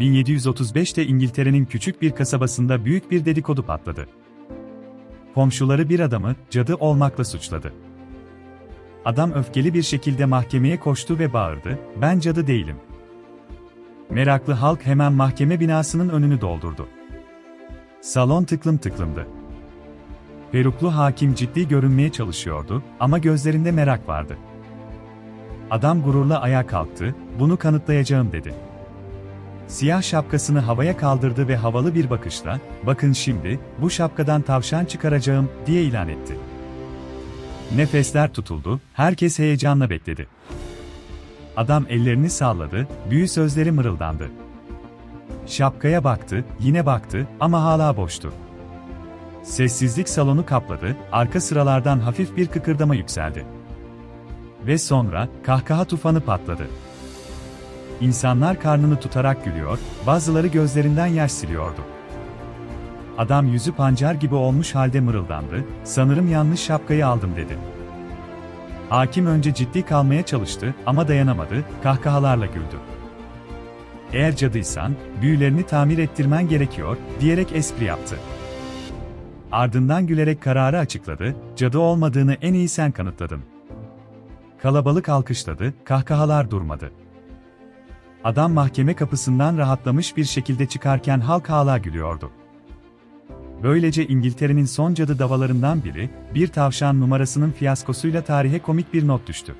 1735'te İngiltere'nin küçük bir kasabasında büyük bir dedikodu patladı. Komşuları bir adamı cadı olmakla suçladı. Adam öfkeli bir şekilde mahkemeye koştu ve bağırdı, "Ben cadı değilim." Meraklı halk hemen mahkeme binasının önünü doldurdu. Salon tıklım tıklımdı. Peruklu hakim ciddi görünmeye çalışıyordu ama gözlerinde merak vardı. Adam gururla ayağa kalktı, "Bunu kanıtlayacağım." dedi. Siyah şapkasını havaya kaldırdı ve havalı bir bakışla, "Bakın şimdi, bu şapkadan tavşan çıkaracağım." diye ilan etti. Nefesler tutuldu, herkes heyecanla bekledi. Adam ellerini salladı, büyü sözleri mırıldandı. Şapkaya baktı, yine baktı ama hala boştu. Sessizlik salonu kapladı, arka sıralardan hafif bir kıkırdama yükseldi. Ve sonra kahkaha tufanı patladı. İnsanlar karnını tutarak gülüyor, bazıları gözlerinden yaş siliyordu. Adam yüzü pancar gibi olmuş halde mırıldandı, sanırım yanlış şapkayı aldım dedi. Hakim önce ciddi kalmaya çalıştı ama dayanamadı, kahkahalarla güldü. Eğer cadıysan, büyülerini tamir ettirmen gerekiyor, diyerek espri yaptı. Ardından gülerek kararı açıkladı, cadı olmadığını en iyi sen kanıtladın. Kalabalık alkışladı, kahkahalar durmadı. Adam mahkeme kapısından rahatlamış bir şekilde çıkarken halk hala gülüyordu. Böylece İngiltere'nin son cadı davalarından biri, bir tavşan numarasının fiyaskosuyla tarihe komik bir not düştü.